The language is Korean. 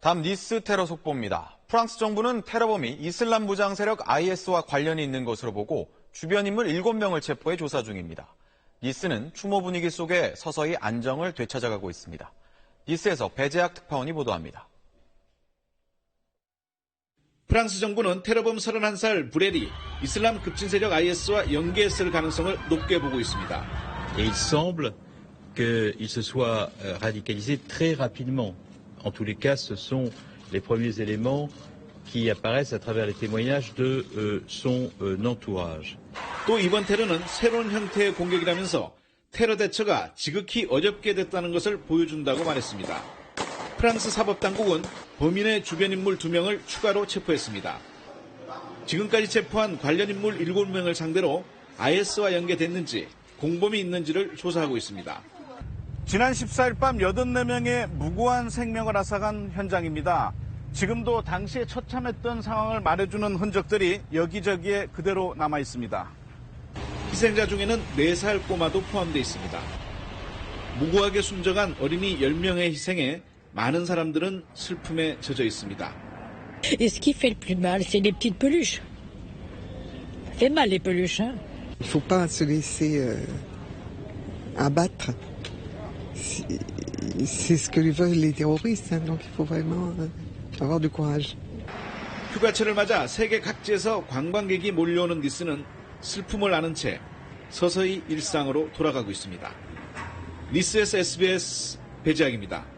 다음 니스 테러 속보입니다. 프랑스 정부는 테러범이 이슬람 무장 세력 IS와 관련이 있는 것으로 보고 주변 인물 7명을 체포해 조사 중입니다. 니스는 추모 분위기 속에 서서히 안정을 되찾아가고 있습니다. 니스에서 배재학 특파원이 보도합니다. 프랑스 정부는 테러범 31살 브렐이 이슬람 급진 세력 IS와 연계했을 가능성을 높게 보고 있습니다. Il semble qu'il se soit euh, radicalisé très rapidement. En tous les cas, ce sont les premiers éléments qui apparaissent à travers les témoignages de euh, son euh, entourage. 또 이번 테러는 새로운 형태의 공격이라면서 테러 대처가 지극히 어렵게 됐다는 것을 보여준다고 말했습니다. 프랑스 사법당국은 범인의 주변 인물 2명을 추가로 체포했습니다. 지금까지 체포한 관련 인물 7명을 상대로 IS와 연계됐는지 공범이 있는지를 조사하고 있습니다. 지난 14일 밤 84명의 무고한 생명을 앗아간 현장입니다. 지금도 당시에 처참했던 상황을 말해주는 흔적들이 여기저기에 그대로 남아 있습니다. 희생자 중에는 4살 꼬마도 포함되어 있습니다. 무고하게 숨져간 어린이 10명의 희생에 많은 사람들은 슬픔에 젖어 있습니다. Et ce qui fait le plus mal, c'est les petites peluches. Ça fait mal les peluches, hein Il ne faut pas se laisser euh, abattre. C'est ce que veulent les terroristes, donc il faut vraiment euh, avoir du courage. 휴가철을 맞아 세계 각지에서 관광객이 몰려오는 니스는 슬픔을 아는 채 서서히 일상으로 돌아가고 있습니다. 니스에서 SBS 배지학입니다.